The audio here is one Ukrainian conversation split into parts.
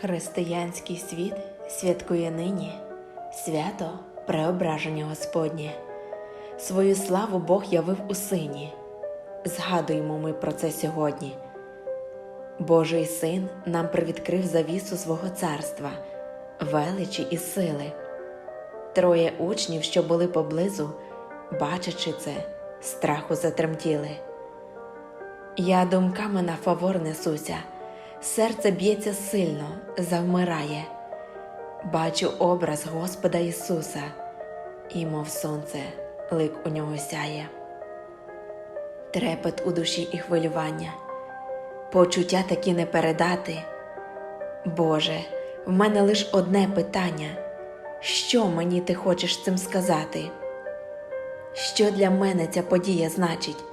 Християнський світ святкує нині свято Преображення Господнє. Свою славу Бог явив у Сині. Згадуємо ми про це сьогодні. Божий син нам привідкрив завісу свого царства, величі і сили. Троє учнів, що були поблизу, бачачи це, страху затремтіли. Я думками на фавор несуся, серце б'ється сильно, завмирає. Бачу образ Господа Ісуса, і, мов сонце, лик у нього сяє. Трепет у душі і хвилювання, почуття такі не передати. Боже, в мене лиш одне питання: що мені ти хочеш цим сказати? Що для мене ця подія значить?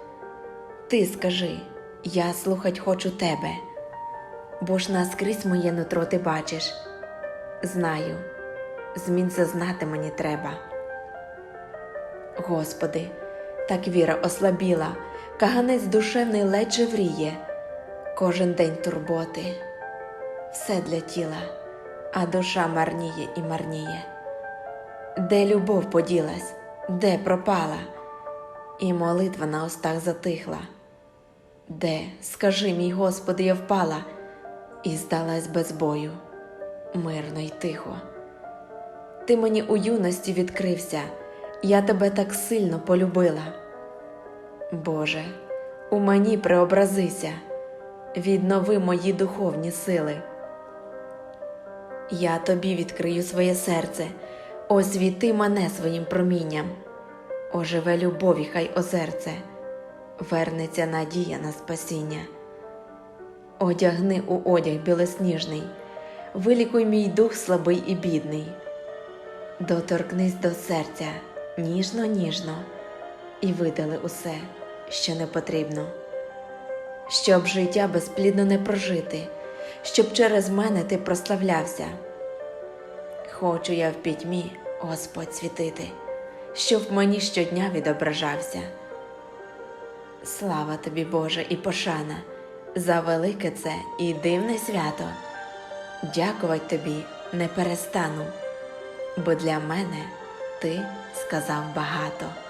Ти скажи, я слухать хочу тебе, бо ж наскрізь моє нутро ти бачиш. Знаю, змін зазнати мені треба. Господи, так віра ослабіла, каганець душевний ледь жевріє, кожен день турботи, все для тіла, а душа марніє і марніє. Де любов поділась, де пропала, і молитва на устах затихла. Де, скажи, мій Господи, я впала і здалась без бою, мирно й тихо. Ти мені у юності відкрився, я тебе так сильно полюбила. Боже, у мені преобразися, віднови мої духовні сили. Я тобі відкрию своє серце, освіти мене своїм промінням, оживе любові, хай озерце, вернеться надія на спасіння. Одягни у одяг білосніжний, вилікуй мій дух слабий і бідний, доторкнись до серця ніжно, ніжно і видали усе, що не потрібно, щоб життя безплідно не прожити, щоб через мене ти прославлявся. Хочу я в пітьмі, Господь світити, щоб мені щодня відображався. Слава тобі, Боже, і пошана, за велике це і дивне свято. Дякувати тобі не перестану, бо для мене ти сказав багато.